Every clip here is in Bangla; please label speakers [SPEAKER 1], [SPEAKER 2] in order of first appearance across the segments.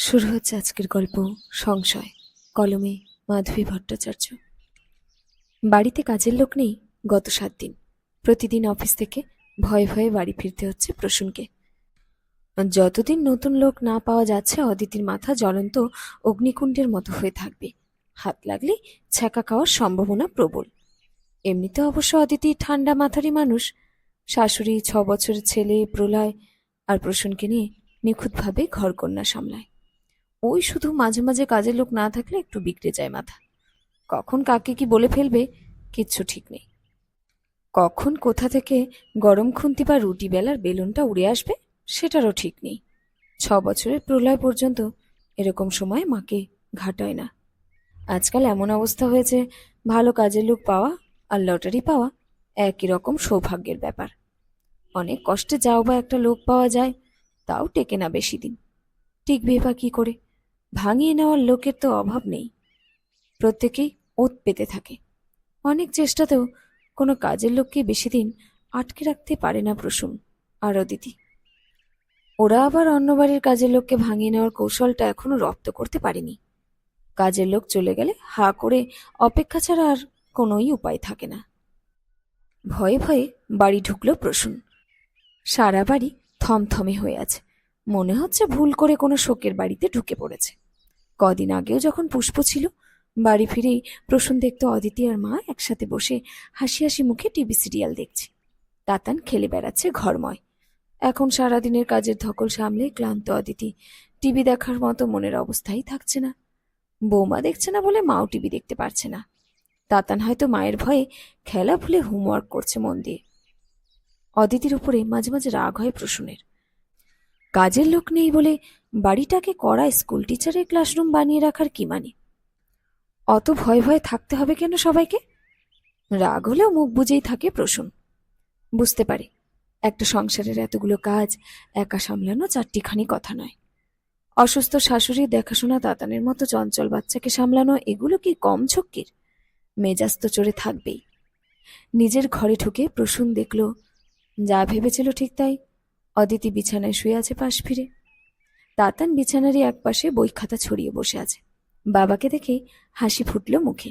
[SPEAKER 1] শুরু হচ্ছে আজকের গল্প সংশয়, কলমে মাধবী ভট্টাচার্য। বাড়িতে কাজের লোক নেই গত সাত দিন। প্রতিদিন অফিস থেকে ভয়ে ভয়ে বাড়ি ফিরতে হচ্ছে প্রসূনকে। যতদিন নতুন লোক না পাওয়া যাচ্ছে, অদিতির মাথা জ্বলন্ত অগ্নিকুণ্ডের মতো হয়ে থাকবে। হাত লাগলে ছ্যাঁকা খাওয়ার সম্ভাবনা প্রবল। এমনিতে অবশ্য অদিতি ঠান্ডা মাথারই মানুষ। শাশুড়ি ছ বছরের ছেলে প্রলয় আর প্রসূনকে নিয়ে নিখুঁতভাবে ঘরকন্যা সামলায়। ওই শুধু মাঝে মাঝে কাজের লোক না থাকলে একটু বিগড়ে যায় মাথা। কখন কাকে কি বলে ফেলবে, কিচ্ছু ঠিক নেই। কখন কোথা থেকে গরম খুন্তি বা রুটি বেলার বেলুনটা উড়ে আসবে, সেটারও ঠিক নেই। ছ বছরের প্রলয় পর্যন্ত এরকম সময় মাকে ঘাটায় না। আজকাল এমন অবস্থা হয়েছে, ভালো কাজের লোক পাওয়া আর লটারি পাওয়া একই রকম সৌভাগ্যের ব্যাপার। অনেক কষ্টে যাও বা একটা লোক পাওয়া যায়, তাও টেকে না বেশি দিন। টিকবে বা কী করে? ভাঙিয়ে নেওয়ার লোকের তো অভাব নেই। প্রত্যেকেই ওত পেতে থাকে। অনেক চেষ্টাতেও কোনো কাজের লোককে বেশি দিন আটকে রাখতে পারে না প্রসূন আর অদিতি। ওরা আবার অন্য বাড়ির কাজের লোককে ভাঙিয়ে নেওয়ার কৌশলটা এখনও রপ্ত করতে পারেনি। কাজের লোক চলে গেলে হা করে অপেক্ষা ছাড়া আর কোনোই উপায় থাকে না। ভয়ে ভয়ে বাড়ি ঢুকলো প্রসূন। সারা বাড়ি থমথমে হয়ে আছে। মনে হচ্ছে ভুল করে কোনো শোকের বাড়িতে ঢুকে পড়েছে। কদিন আগেও যখন পুষ্প ছিল, বাড়ি ফিরেই প্রসূন দেখতো অদিতি আর মা একসাথে বসে হাসি হাসি মুখে টিভি সিরিয়াল দেখছে। তাতান খেলে বেড়াচ্ছে ঘরময়। এখন সারাদিনের কাজের ধকল সামলে ক্লান্ত অদিতি। টিভি দেখার মতো মনের অবস্থাই থাকছে না। বৌমা দেখছে না বলে মাও টিভি দেখতে পারছে না। তাতান হয়তো মায়ের ভয়ে খেলা ভুলে হোমওয়ার্ক করছে মন দিয়ে। অদিতির উপরে মাঝে মাঝে রাগ হয় প্রসূনের। কাজের লোক নেই বলে বাড়িটাকে কড়া স্কুল টিচারের ক্লাসরুম বানিয়ে রাখার কি মানে? অত ভয় ভয়ে থাকতে হবে কেন সবাইকে? রাগ হলেও মুখ বুঝেই থাকে প্রসূন। বুঝতে পারে, একটা সংসারের এতগুলো কাজ একা সামলানো চারটিখানি কথা নয়। অসুস্থ শাশুড়ির দেখাশোনা তাতানের মতো চঞ্চল বাচ্চাকে সামলানো, এগুলো কি কম ঝক্কির? মেজাজ তো চড়ে থাকবেই। নিজের ঘরে ঢুকে প্রসূন দেখল, যা ভেবেছিল ঠিক তাই অদিতি বিছানায় শুয়ে আছে পাশ ফিরে। তাতান বিছানারই একপাশে বই খাতা ছড়িয়ে বসে আছে। বাবাকে দেখে হাসি ফুটল মুখে।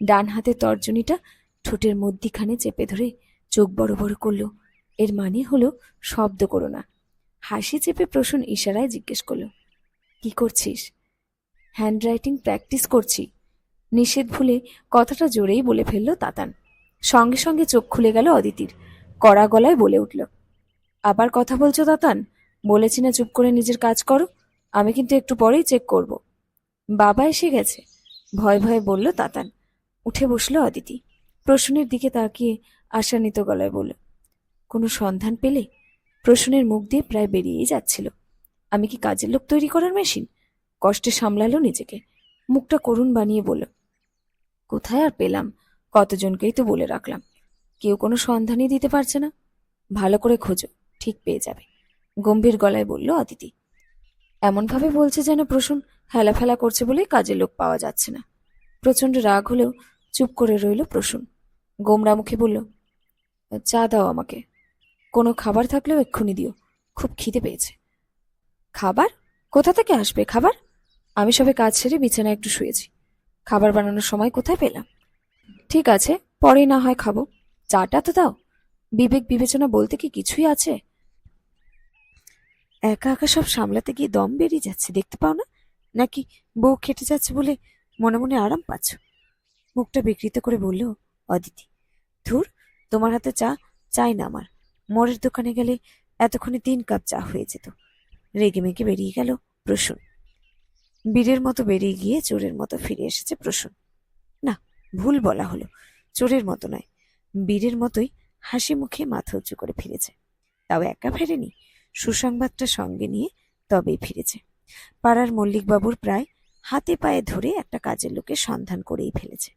[SPEAKER 1] ডান হাতে তর্জনীটা ঠোঁটের মধ্যিখানে চেপে ধরে চোখ বড় বড় করল। এর মানে হলো শব্দ করো না। হাসি চেপে প্রসূন ইশারায় জিজ্ঞেস করল, কি করছিস? হ্যান্ডরাইটিং প্র্যাকটিস করছি। নিষেধ ভুলে কথাটা জোরেই বলে ফেলল তাতান। সঙ্গে সঙ্গে চোখ খুলে গেল অদিতির। কড়া গলায় বলে উঠল আবার কথা বলছো দাতান? বলেছি না চুপ করে নিজের কাজ করো। আমি কিন্তু একটু পরেই চেক করব। বাবা এসে গেছে। ভয় ভয়ে বলল তাতান উঠে বসল অদিতি প্রশ্নের দিকে তাকিয়ে আশান্বিত গলায় বলল, কোনো সন্ধান পেলে? প্রশ্নের মুখ দিয়ে প্রায় বেরিয়েই যাচ্ছিল। আমি কি কাজের লোক তৈরি করার মেশিন? কষ্টে সামলালো নিজেকে। মুখটা করুণ বানিয়ে বলল, কোথায় আর পেলাম? কতজনকেই তো বলে রাখলাম। কেউ কোনো সন্ধানই দিতে পারছে না। ভালো করে খোঁজো। ঠিক পেয়ে যাবে। গম্ভীর গলায় বলল অদিতি এমনভাবে বলছে যেন প্রসূন হেলাফেলা করছে বলে কাজের লোক পাওয়া যাচ্ছে না। প্রচণ্ড রাগ হলেও চুপ করে রইল প্রসূন। গোমরা মুখে বলল, চা দাও আমাকে। কোনো খাবার থাকলেও এক্ষুনি দিও। খুব খিদে পেয়েছে। খাবার? কোথা থেকে আসবে খাবার? আমি সবে কাজ সেরে বিছানায় একটু শুয়েছি। খাবার বানানোর সময় কোথায় পেলাম? ঠিক আছে, পরে না হয় খাব। চাটা তো দাও। বিবেক বিবেচনা বলতে কি কিছুই আছে? একা একা সব সামলাতে গিয়ে দম বেরিয়ে যাচ্ছে, দেখতে পাও না? নাকি বউ খেটে যাচ্ছে বলে মনে মনে আরাম পাচ্ছ? মুখটা বিকৃত করে বলল, অদিতি, ধুর, তোমার হাতে চা, চাই না আমার। মোড়ের দোকানে গেলে এতক্ষণে তিন কাপ চা হয়ে যেত। রেগে মেগে বেরিয়ে গেল প্রসূন। বীরের মতো বেরিয়ে গিয়ে চোরের মতো ফিরে এসেছে প্রসূন। না, ভুল বলা হলো। চোরের মতো নয়। বীরের মতোই হাসি মুখে মাথা উঁচু করে ফিরেছে। তাও একা ফেরেনি? সুসংবাদটা সঙ্গে নিয়ে তবেই ফিরেছে। পাড়ার মল্লিকবাবুর প্রায় হাতে পায়ে ধরে একটা কাজের লোকের সন্ধান করেই ফেলেছে।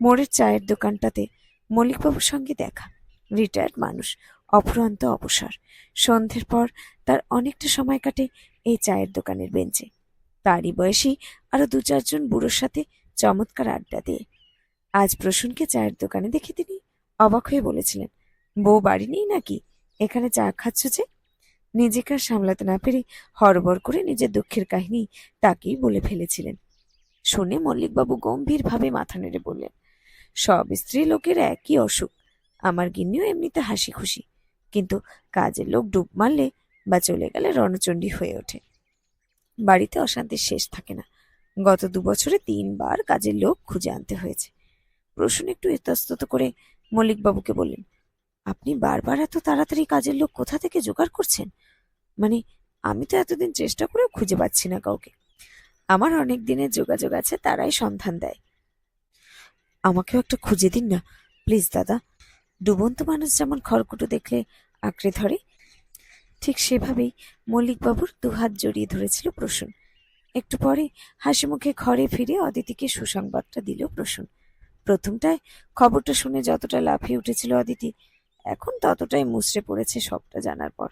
[SPEAKER 1] মোড়ের চায়ের দোকানটাতে মল্লিকবাবুর সঙ্গে দেখা। রিটায়ার্ড মানুষ, অফুরন্ত অবসর। সন্ধ্যের পর তার অনেকটা সময় কাটে এই চায়ের দোকানের বেঞ্চে। তারই বয়সী আরও দু চারজন বুড়োর সাথে চমৎকার আড্ডা দিয়ে। আজ প্রসূনকে চায়ের দোকানে দেখে তিনি অবাক হয়ে বলেছিলেন, বউ বাড়ি নেই নাকি? এখানে চা খাচ্ছ যে? নিজেকে আর সামলাতে না পেরে হড়বড় করে নিজের দুঃখের কাহিনী তাকেই বলে ফেলেছিলেন। শুনে মল্লিকবাবু গম্ভীরভাবে মাথা নেড়ে বললেন, সব স্ত্রী লোকের একই অসুখ, আমার গিন্নিও এমনিতে হাসি খুশি কিন্তু কাজের লোক ডুব মারলে বা চলে গেলে রণচণ্ডী হয়ে ওঠে। বাড়িতে অশান্তির শেষ থাকে না, গত দু বছরে তিনবার কাজের লোক খুঁজে আনতে হয়েছে। প্রশ্ন একটু ইতস্তত করে মল্লিকবাবুকে বললেন, আপনি বারবার এত তাড়াতাড়ি কাজের লোক কোথা থেকে জোগাড় করছেন? মানে আমি তো এতদিন চেষ্টা করেও খুঁজে পাচ্ছি না কাউকে। আমার অনেক দিনের যোগাযোগ আছে, তারাই সন্ধান দেয়। আমাকেও একটা খুঁজে দিন না, প্লিজ দাদা। ডুবন্ত মানুষ যেমন খড়কুটো দেখলে আঁকড়ে ধরে, ঠিক সেভাবেই মল্লিকবাবুর দুহাত জড়িয়ে ধরেছিল প্রসূন। একটু পরে হাসি মুখে ঘরে ফিরে অদিতিকে সুসংবাদটা দিল প্রসূন। প্রথমটায় খবরটা শুনে যতটা লাফিয়ে উঠেছিল অদিতি, এখন ততটাই মুচড়ে পড়েছে সবটা জানার পর।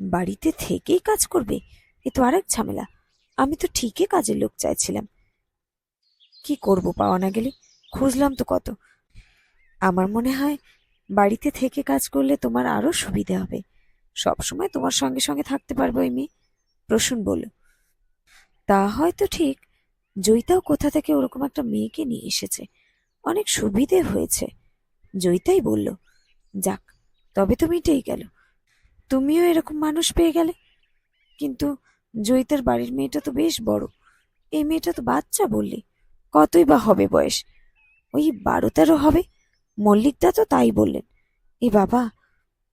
[SPEAKER 1] বাড়িতে থেকেই কাজ করবে? এ তো আরেক ঝামেলা। আমি তো ঠিকই কাজের লোক চাইছিলাম। কি করব পাওয়া না গেলে? খুঁজলাম তো কত। আমার মনে হয় বাড়িতে থেকে কাজ করলে তোমার আরও সুবিধা হবে। সবসময় তোমার সঙ্গে সঙ্গে থাকতে পারব ওই মেয়ে, প্রসূন বলল। তা হয়তো ঠিক। জয়িতাও কোথা থেকে ওরকম একটা মেয়েকে নিয়ে এসেছে? অনেক সুবিধে হয়েছে। জয়িতাই বলল, যাক, তবে তো মিটেই গেল। তুমিও এরকম মানুষ পেয়ে গেলে। কিন্তু জয়িতার বাড়ির মেয়েটা তো বেশ বড়। এই মেয়েটা তো বাচ্চা বললি। কতই বা হবে বয়স? ওই বারো তেরো হবে। মল্লিকদা তো তাই বললেন। এ বাবা,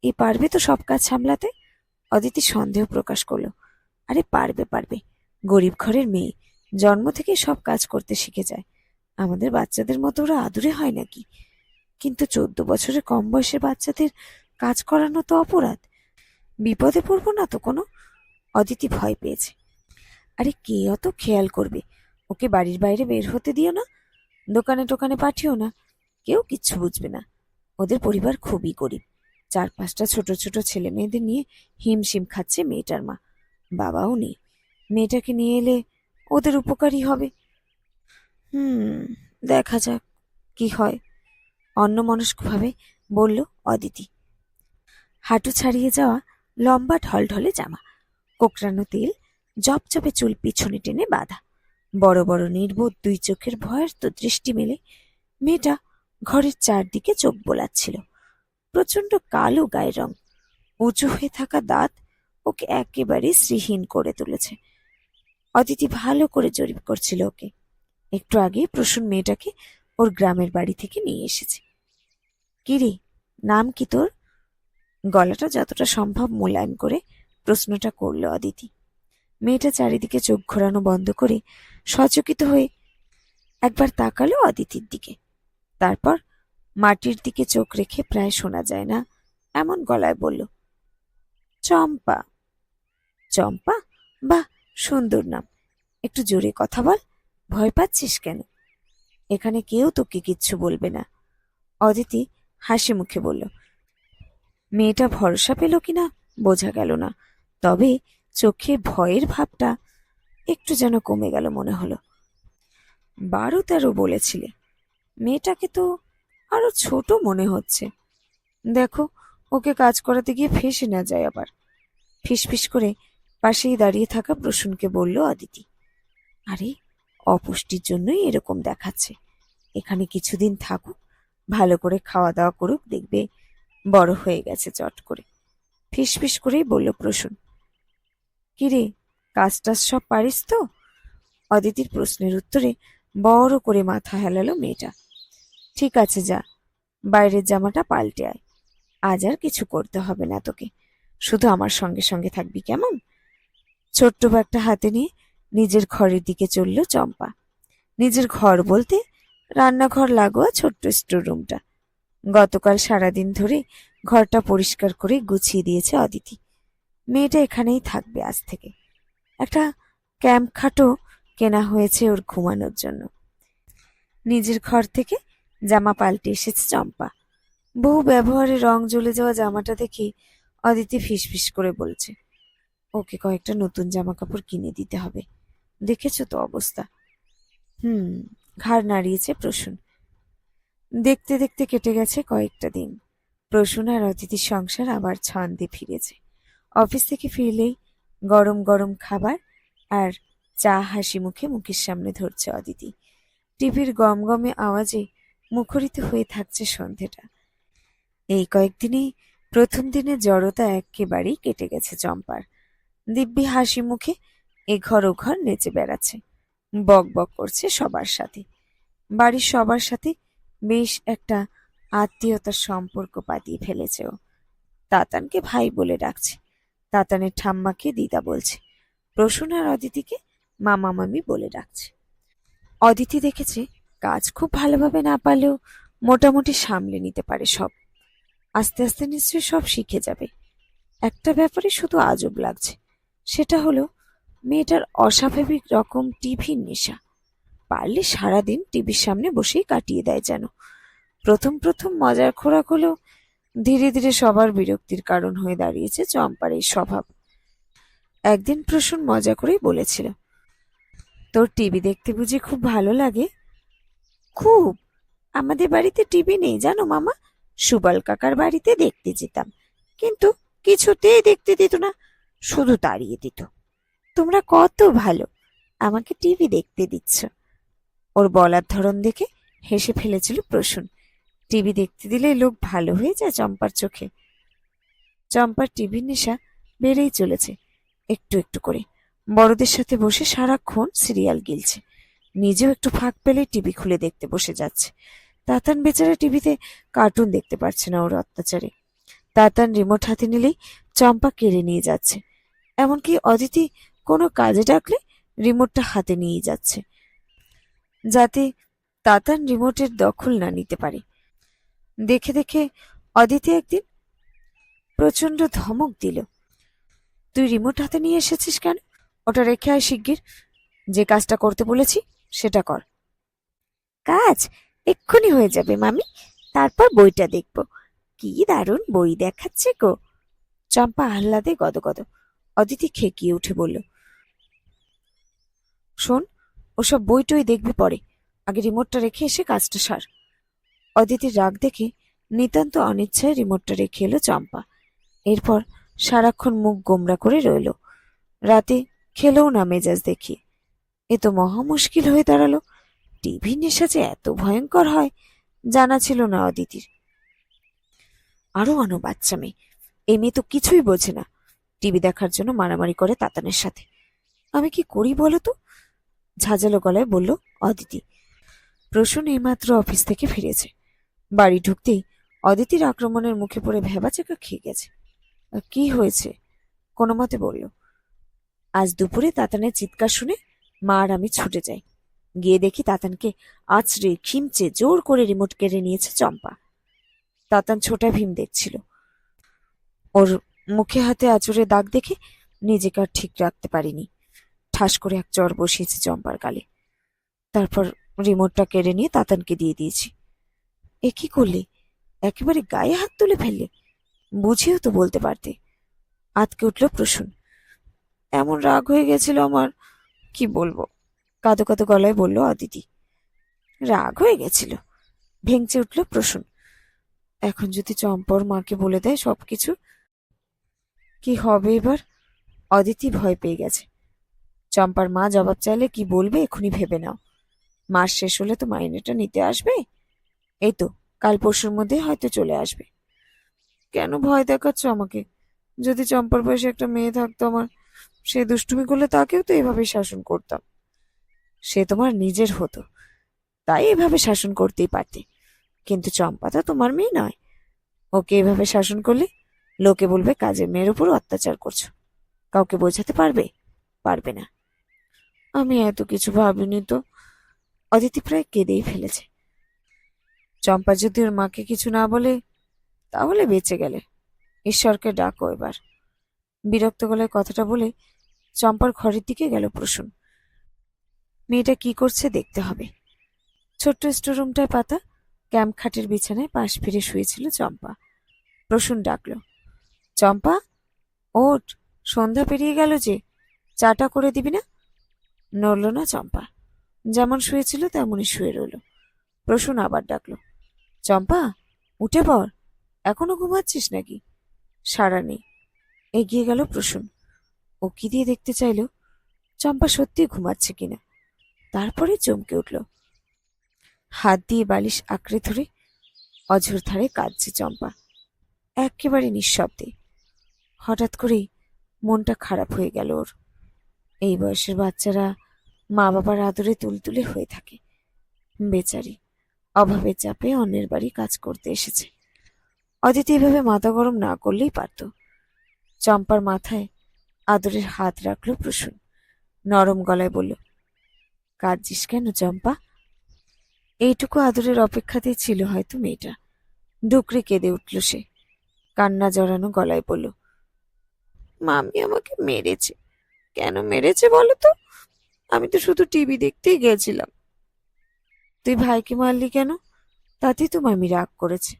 [SPEAKER 1] এ পারবে তো সব কাজ সামলাতে? অদিতি সন্দেহ প্রকাশ করল। আরে পারবে পারবে। গরিব ঘরের মেয়ে। জন্ম থেকে সব কাজ করতে শিখে যায়। আমাদের বাচ্চাদের মতো ওরা আদুরে হয় নাকি? কিন্তু চোদ্দ বছরের কম বয়সের বাচ্চাদের কাজ করানো তো অপরাধ। বিপদে পড়ব না তো কোনো? অদিতি ভয় পেয়েছে। আরে কে অত খেয়াল করবে? ওকে বাড়ির বাইরে বের হতে দিও না, দোকানে টোকানে পাঠিও না, কেউ কিচ্ছু বুঝবে না। ওদের পরিবার খুবই গরিব। চার পাঁচটা ছোট ছোট ছেলে মেয়েদের নিয়ে হিমশিম খাচ্ছে মেয়েটার মা। বাবাও নেই। মেয়েটাকে নিয়ে এলে ওদের উপকারী হবে। হুম, দেখা যাক কি হয়। অন্যমনস্কভাবে বলল, অদিতি, হাঁটু ছাড়িয়ে যাওয়া লম্বা ঢলঢলে জামা, কোকড়ানো তেল, জপজপে চুল পিছনে টেনে বাঁধা, বড় বড় নির্বোধ দুই চোখের ভয়ের তো দৃষ্টি মেলে মেয়েটা ঘরের চারদিকে চোখ বোলাচ্ছিল প্রচণ্ড কালো গায়ের রং, উঁচু হয়ে থাকা দাঁত ওকে একেবারে শ্রীহীন করে তুলেছে। অদিতি ভালো করে জরিপ করছিল ওকে। একটু আগে প্রসূন মেয়েটাকে ওর গ্রামের বাড়ি থেকে নিয়ে এসেছে। কিরে, নাম কি তোর? গলাটা যতটা সম্ভব মোলায়েম করে প্রশ্নটা করল অদিতি মেয়েটা চারিদিকে চোখ ঘোরানো বন্ধ করে সচকিত হয়ে একবার তাকালো অদিতির দিকে। তারপর মাটির দিকে চোখ রেখে প্রায় শোনা যায় না, এমন গলায় বলল, চম্পা। চম্পা? বাহ, সুন্দর নাম। একটু জোরে কথা বল, ভয় পাচ্ছিস কেন? এখানে কেউ তোকে কিচ্ছু বলবে না। অদিতি হাসি মুখে বলল মেয়েটা ভরসা পেল কিনা বোঝা গেল না। তবে চোখে ভয়ের ভাবটা একটু যেন কমে গেল মনে হলো। বারো তেরো বলেছিলে। মেয়েটাকে তো আরও ছোট মনে হচ্ছে। দেখো, ওকে কাজ করাতে গিয়ে ফেসে না যায় আবার। ফিসফিস করে পাশেই দাঁড়িয়ে থাকা প্রসূনকে বলল অদিতি আরে, অপুষ্টির জন্যই এরকম দেখাচ্ছে। এখানে কিছুদিন থাকুক, ভালো করে খাওয়া দাওয়া করুক, দেখবে বড় হয়ে গেছে চট করে। ফিসফিস করেই বলল প্রসূন কিরে কাজ টাজ সব পারিস তো? অদিতির প্রশ্নের উত্তরে বড় করে মাথা হেলালো মেয়েটা, ঠিক আছে যা, বাইরের জামাটা পাল্টে আয়, আজ আর কিছু করতে হবে না তোকে, শুধু আমার সঙ্গে সঙ্গে থাকবি কেমন? ছোট্ট ব্যাগটা হাতে নিয়ে নিজের ঘরের দিকে চলল চম্পা। নিজের ঘর বলতে রান্নাঘর লাগোয়া ছোট্ট স্টোররুমটা গতকাল সারাদিন ধরে ঘরটা পরিষ্কার করে গুছিয়ে দিয়েছে অদিতি। মেয়েটা এখানেই থাকবে আজ থেকে। একটা ক্যাম্প খাটো কেনা হয়েছে ওর ঘুমানোর জন্য। নিজের ঘর থেকে জামা পাল্টে এসেছে চম্পা। বহু ব্যবহারে রং জ্বলে যাওয়া জামাটা দেখে অদিতি ফিসফিস করে বলছে, ওকে কয়েকটা নতুন জামা কাপড় কিনে দিতে হবে। দেখেছ তো অবস্থা? হুম, ঘাড় নাড়িয়েছে প্রসূন। দেখতে দেখতে কেটে গেছে কয়েকটা দিন। প্রসূন আর অতিথির সংসার আবার ছন্দে ফিরেছে। অফিস থেকে ফিরলেই গরম গরম খাবার আর চা হাসি মুখে মুখের সামনে ধরছে অদিতি। টিভির গমগমে আওয়াজে মুখরিত হয়ে থাকছে সন্ধেটা। এই কয়েকদিনেই প্রথম দিনে জড়তা একেবারেই কেটে গেছে চম্পার। দিব্যি হাসি মুখে এ ঘর ও ঘর নেচে বেড়াচ্ছে। বক বক করছে সবার সাথে। বাড়ির সবার সাথে বেশ একটা আত্মীয়তার সম্পর্ক পাতিয়ে ফেলেছে ও। তাতানকে ভাই বলে ডাকছে। তাতানের ঠাম্মাকে দিদা বলছে। প্রসূন আর অদিতিকে মামা মামি বলে ডাকছে। অদিতি দেখেছে কাজ খুব ভালোভাবে না পারলেও মোটামুটি সামলে নিতে পারে সব। আস্তে আস্তে নিশ্চয়ই সব শিখে যাবে। একটা ব্যাপারে শুধু আজব লাগছে। সেটা হলো, মেয়েটার অস্বাভাবিক রকম টিভির নেশা। পারলে সারাদিন টিভির সামনে বসেই কাটিয়ে দেয় যেন। প্রথম প্রথম মজার খোরাক হলেও ধীরে ধীরে সবার বিরক্তির কারণ হয়ে দাঁড়িয়েছে চম্পার এই স্বভাব। একদিন প্রসূন মজা করেই বলেছিল, তোর টিভি দেখতে বুঝি খুব ভালো লাগে? খুব। আমাদের বাড়িতে টিভি নেই, জানো মামা? সুবল কাকার বাড়িতে দেখতে যেতাম, কিন্তু কিছুতেই দেখতে দিত না, শুধু তাড়িয়ে দিত। তোমরা কত ভালো, আমাকে টিভি দেখতে দিচ্ছ। ওর বলার ধরন দেখে হেসে ফেলেছিল প্রসূন। টিভি দেখতে দিলে লোক ভালো হয়ে যায় চম্পার চোখে। চম্পার টিভির নেশা বেড়েই চলেছে, একটু একটু করে। বড়দের সাথে বসে সারাক্ষণ সিরিয়াল গিলছে। নিজেও একটু ফাঁক পেলে টিভি খুলে দেখতে বসে যাচ্ছে। তাতান বেচারা টিভিতে কার্টুন দেখতে পারছে না ওর অত্যাচারে। তাতান রিমোট হাতে নিলেই চম্পা কেড়ে নিয়ে যাচ্ছে। এমনকি অদিতি কোনো কাজে ডাকলে রিমোটটা হাতে নিয়ে যাচ্ছে। যাতে তাতান রিমোটের দখল না নিতে পারে। দেখে দেখে অদিতি একদিন প্রচণ্ড ধমক দিল। তুই রিমোট হাতে নিয়ে এসেছিস কেন? ওটা রেখে আয় শিগগির। যে কাজটা করতে বলেছি, সেটা কর। কাজ? এক্ষুনি হয়ে যাবে, মামি। তারপর বইটা দেখব। কি দারুণ বই দেখাচ্ছে গো! চম্পা আহ্লাদে গদগদ। অদিতি খেকিয়ে উঠে বলল, শোন ওসব বই টই দেখবি পরে। আগে রিমোটটা রেখে এসে কাজটা সার। অদিতির রাগ দেখে নিতান্ত অনিচ্ছায় রিমোটটা রেখে এলো চম্পা। এরপর সারাক্ষণ মুখ গোমরা করে রইল। রাতে খেলেও না মেজাজ দেখি। এ তো মহা মুশকিল হয়ে দাঁড়াল। টিভি নেশা যে এত ভয়ঙ্কর হয়, জানা ছিল না অদিতির। আরও আনো বাচ্চা মেয়ে। এই মেয়ে তো কিছুই বোঝে না। টিভি দেখার জন্য মারামারি করে তাতানের সাথে। আমি কি করি বলো তো? ঝাঁঝালো গলায় বলল, অদিতি, প্রসূন এইমাত্র অফিস থেকে ফিরেছে। বাড়ি ঢুকতেই অদিতির আক্রমণের মুখে পড়ে ভেবাচাকা খেয়ে গেছে। কি হয়েছে? কোনো মতে বলল, আজ দুপুরে তাতানের চিৎকার শুনে মা আর আমি ছুটে যাই। গিয়ে দেখি তাতানকে আছড়ে, খিমচে, জোর করে রিমোট কেড়ে নিয়েছে চম্পা। তাতান ছোটা ভীম দেখছিল। ওর মুখে হাতে আঁচড়ে দাগ দেখে নিজেকে আর ঠিক রাখতে পারিনি। ঠাস করে এক চর বসিয়েছি চম্পার গালে। তারপর রিমোটটা কেড়ে নিয়ে তাতানকে দিয়ে দিয়েছি। এ কি করলে? একেবারে গায়ে হাত তুলে ফেললে? বুঝিও তো বলতে পারতে। আতকে উঠল প্রসূন। এমন রাগ হয়ে গেছিল আমার, কি বলব? কাঁদো কাঁদো গলায় বলল অদিতি। রাগ হয়ে গেছিল? ভেঙচে উঠল প্রসূন। এখন যদি চম্পর মাকে বলে দেয় সবকিছু, কি হবে এবার? অদিতি ভয় পেয়ে গেছে। চম্পার মা জবাব চাইলে কি বলবে এখনই ভেবে নাও। মাস শেষ হলে তো মাইনেটা নিতে আসবে? এই তো, কাল পরশুর মধ্যে হয়তো চলে আসবে। কেন ভয় দেখাচ্ছ আমাকে? যদি চম্পার বয়সে একটা মেয়ে থাকতো আমার, সে দুষ্টুমি করলে তাকেও তো এভাবে শাসন করতাম। সে তোমার নিজের হতো, তাই এভাবে শাসন করতেই পারতে। কিন্তু চম্পা তো তোমার মেয়ে নয়। ওকে এভাবে শাসন করলে লোকে বলবে কাজের মেয়ের উপর অত্যাচার করছ। কাউকে বোঝাতে পারবে? পারবে না। আমি এত কিছু ভাবিনি তো। অদিতি প্রায় কেঁদেই ফেলেছে। চম্পা যদি ওর মাকে কিছু না বলে, তাহলে বেঁচে গেলে। ঈশ্বরকে ডাকো এবার। বিরক্ত গলায় কথাটা বলে চম্পার ঘরের দিকে গেল প্রসূন। মেয়েটা কি করছে দেখতে হবে। ছোট্ট স্টোরুমটায় পাতা ক্যাম্প খাটের বিছানায় পাশ ফিরে শুয়েছিল চম্পা। প্রসূন ডাকলো, চম্পা ওট সন্ধ্যা পেরিয়ে গেল যে, চাটা করে দিবি না? নড়ল না চম্পা। যেমন শুয়েছিল তেমনই শুয়ে রইল। প্রসূন আবার ডাকলো, চম্পা, উঠে পড়, এখনও ঘুমাচ্ছিস নাকি? সাড়া নেই। এগিয়ে গেল প্রসূন। ও কি দিয়ে দেখতে চাইল? চম্পা সত্যি ঘুমাচ্ছে কিনা? তারপরে চমকে উঠল। হাত দিয়ে বালিশ আঁকড়ে ধরে অঝোর ধারে কাঁদছে চম্পা। একেবারে নিঃশব্দে। হঠাৎ করেই মনটা খারাপ হয়ে গেল ওর। এই বয়সের বাচ্চারা মা বাবার আদরে তুলতুলে হয়ে থাকে। বেচারি অভাবের চাপে অন্যের বাড়ি কাজ করতে এসেছে। অদিতি এভাবে মাথা গরম না করলেই পারত। চম্পার মাথায় আদরের হাত রাখল প্রসূন। নরম গলায় বলল, কাঁদছিস কেন চম্পা? এইটুকু আদরের অপেক্ষাতেই ছিল হয়তো মেয়েটা। ডুকরে কেঁদে উঠল সে। কান্না জড়ানো গলায় বলল মামি আমাকে মেরেছে। কেন মেরেছে বলো তো? আমি তো শুধু টিভি দেখতেই গেছিলাম। তুই ভাইকে মারলি কেন? তাতেই তো মামি রাগ করেছে।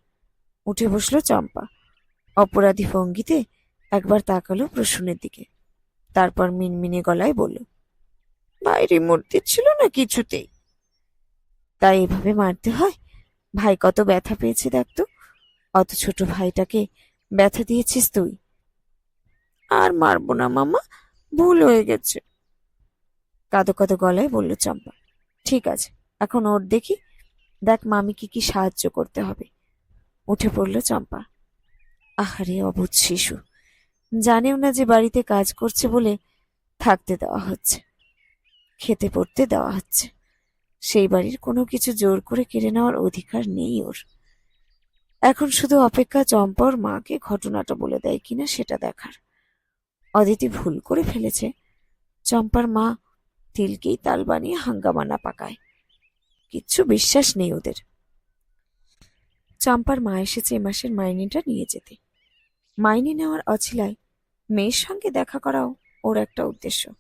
[SPEAKER 1] উঠে বসল চম্পা। অপরাধী ভঙ্গিতে একবার তাকালো প্রসূনের দিকে। তারপর মিনমিনে গলায় বলল, বাইরে মরতে ছিল না কিছুতেই। তাই এভাবে মারতে হয়? ভাই কত ব্যথা পেয়েছে দেখতো অত ছোট ভাইটাকে ব্যথা দিয়েছিস তুই। আর মারবো না মামা, ভুল হয়ে গেছে। কাদো কাদো গলায় বলল, চম্পা, ঠিক আছে, এখন ওর দেখি। দেখ মামিকে কি সাহায্য করতে হবে। উঠে পড়ল চম্পা। আহারে অবুধ শিশু, জানেও না যে বাড়িতে কাজ করছে বলে থাকতে দেওয়া হচ্ছে, খেতে পড়তে দেওয়া হচ্ছে। সেই বাড়ির কোনো কিছু জোর করে কেড়ে নেওয়ার অধিকার নেই ওর। এখন শুধু অপেক্ষা চম্পা ওর মাকে ঘটনাটা বলে দেয় কিনা সেটা দেখার। অদিতি ভুল করে ফেলেছে। চম্পার মা তিলকেই তাল বানিয়ে হাঙ্গামানা পাকায়। কিচ্ছু বিশ্বাস নেই ওদের। চম্পার মা এসেছে এ মাসের মাইনেটা নিয়ে যেতে। মাইনে নেওয়ার অছিলায় মেয়ের সঙ্গে দেখা করাও ওর একটা উদ্দেশ্য।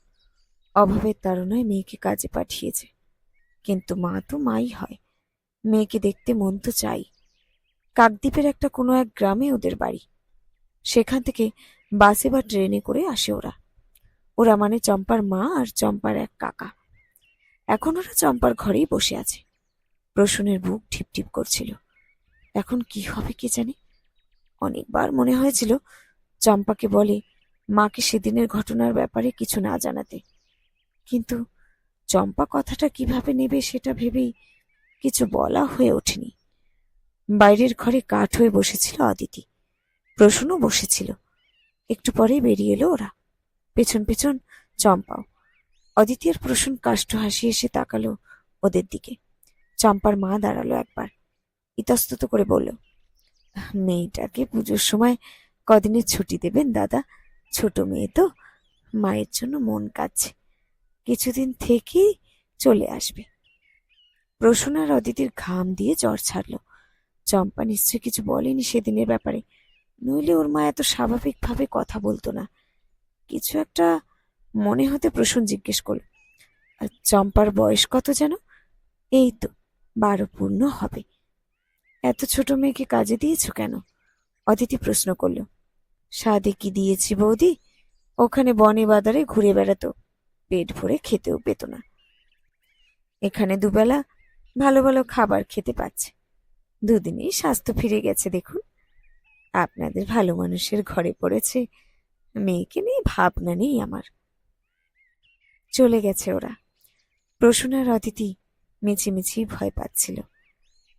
[SPEAKER 1] অভাবের তাড়নায় মেয়েকে কাজে পাঠিয়েছে। কিন্তু মা তো মাই হয়। মেয়েকে দেখতে মন তো চাই। কাকদ্বীপের একটা কোনো এক গ্রামে ওদের বাড়ি। সেখান থেকে বাসে বা ট্রেনে করে আসে ওরা। ওরা মানে চম্পার মা আর চম্পার এক কাকা। এখন ওরা চম্পার ঘরেই বসে আছে। প্রসূনের বুক ঠিপঠিপ করছিল। এখন কি হবে কে জানে? অনেকবার মনে হয়েছিল চম্পাকে বলে মাকে সেদিনের ঘটনার ব্যাপারে কিছু না জানাতে। কিন্তু চম্পা কথাটা কীভাবে নেবে সেটা ভেবেই কিছু বলা হয়ে ওঠেনি। বাইরের ঘরে কাঠ হয়ে বসেছিল অদিতি প্রসূনও বসেছিল। একটু পরে বেরিয়ে এলো ওরা। পেছন পেছন চম্পাও। অদিতি আর প্রসূন কাষ্ঠ হাসি এসে তাকালো ওদের দিকে। চম্পার মা দাঁড়াল একবার, ইতস্তত করে বলল, মেয়েটাকে পুজোর সময় কদিনের ছুটি দেবেন, দাদা? ছোট মেয়ে তো, মায়ের জন্য মন কাঁদছে। কিছুদিন থেকেই চলে আসবে। প্রসূন আর অদিতির ঘাম দিয়ে জ্বর ছাড়লো। চম্পা নিশ্চয় কিছু বলেনি সেদিনের ব্যাপারে। নইলে ওর মা এত স্বাভাবিকভাবে কথা বলতো না। কিছু একটা মনে হতে প্রসূন জিজ্ঞেস করল চম্পার বয়স কত যেন? এই তো, বারো পূর্ণ হবে। এত ছোট মেয়েকে কাজে দিয়েছ কেন? অদিতি প্রশ্ন করল সাদে কি দিয়েছি বৌদি? ওখানে বনে বাদারে ঘুরে বেড়াতো, পেট ভরে খেতেও পেত না। এখানে দুবেলা ভালো ভালো খাবার খেতে পাচ্ছে। দুদিনেই স্বাস্থ্য ফিরে গেছে দেখুন। আপনাদের ভালো মানুষের ঘরে পড়েছে মেয়েকে নিয়ে ভাবনা নেই আমার। চলে গেছে ওরা। প্রসূনার অতিথি মিছিমিছি ভয় পাচ্ছিল।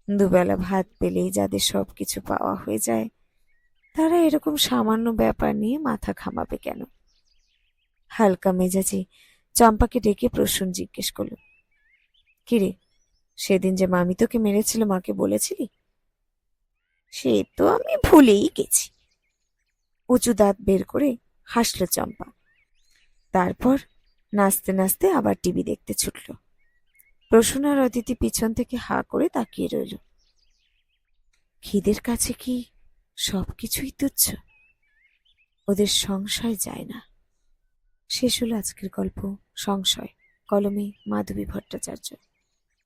[SPEAKER 1] দুবেলা ভাত পেলেই যাদের সব কিছু পাওয়া হয়ে যায়, তারা এরকম সামান্য ব্যাপার নিয়ে মাথা খামাবে কেন? হালকা মেজাজে চম্পাকে ডেকে প্রসূন জিজ্ঞেস করল, কিরে, সেদিন যে মামি তোকে মেরেছিল, মাকে বলেছিলি? সে তো আমি ভুলেই গেছি। উঁচু দাঁত বের করে হাসল চম্পা। তারপর নাচতে নাচতে আবার টিভি দেখতে ছুটল। প্রসূন আর অদিতি পিছন থেকে হা করে তাকিয়ে রইল। খিদের কাছে কি সবকিছুই তুচ্ছ? ওদের সংশয় যায় না। শেষ হলো আজকের গল্প, সংশয়, কলমে মাধবী ভট্টাচার্য।